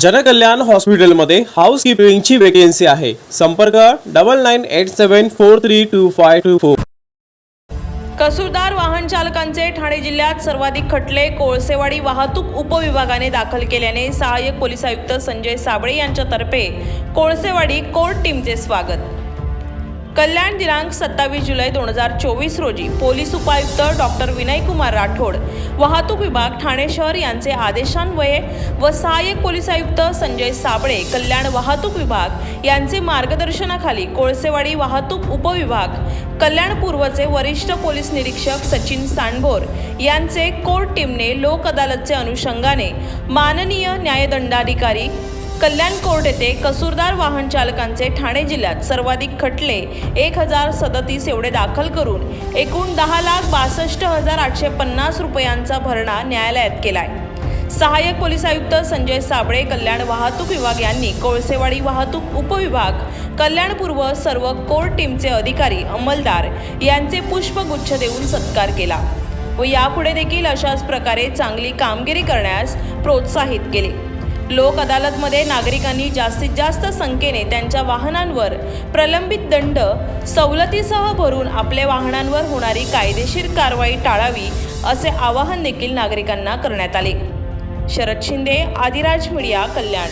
जनकल्याण हॉस्पिटलमध्ये house किपिंगची vacancy आहे. संपर्क double nine eight seven four three two five two four कसूरदार वाहन चालकांचे ठाणे जिल्ह्यात सर्वाधिक खटले कोळसेवाडी वाहतूक उपविभागाने दाखल केल्याने सहाय्यक पोलीस आयुक्त संजय साबळे यांच्यातर्फे कोळसेवाडी कोर्ट टीमचे स्वागत. कल्याण दिनांक सत्तावीस जुलै दोन हजार चोवीस रोजी पोलीस उपायुक्त डॉक्टर विनयकुमार राठोड वाहतूक विभाग ठाणे शहर यांचे आदेशान्वये व सहाय्यक पोलीस आयुक्त संजय साबळे कल्याण वाहतूक विभाग यांचे मार्गदर्शनाखाली कोळसेवाडी वाहतूक उपविभाग कल्याण पूर्वचे वरिष्ठ पोलीस निरीक्षक सचिन सांडभोर यांचे कोर्ट टीमने लोक अदालतचे अनुषंगाने माननीय न्यायदंडाधिकारी कल्याण कोर्ट येथे कसूरदार वाहन चालकांचे ठाणे जिल्ह्यात सर्वाधिक खटले एक हजार सदतीस एवढे दाखल करून एकूण दहा लाख बासष्ट हजार आठशे पन्नास रुपयांचा भरणा न्यायालयात केलाय. सहाय्यक पोलीस आयुक्त संजय साबळे कल्याण वाहतूक विभाग यांनी कोळसेवाडी वाहतूक उपविभाग कल्याण पूर्व सर्व कोर्ट टीमचे अधिकारी अंमलदार यांचे पुष्पगुच्छ देऊन सत्कार केला व यापुढे देखील अशाच प्रकारे चांगली कामगिरी करण्यास प्रोत्साहित केले. लोक अदालतमध्ये नागरिकांनी जास्तीत जास्त संख्येने त्यांच्या वाहनांवर प्रलंबित दंड सवलतीसह भरून आपल्या वाहनांवर होणारी कायदेशीर कारवाई टाळावी असे आवाहन देखील नागरिकांना करण्यात आले. शरद शिंदे आदिराज मीडिया कल्याण.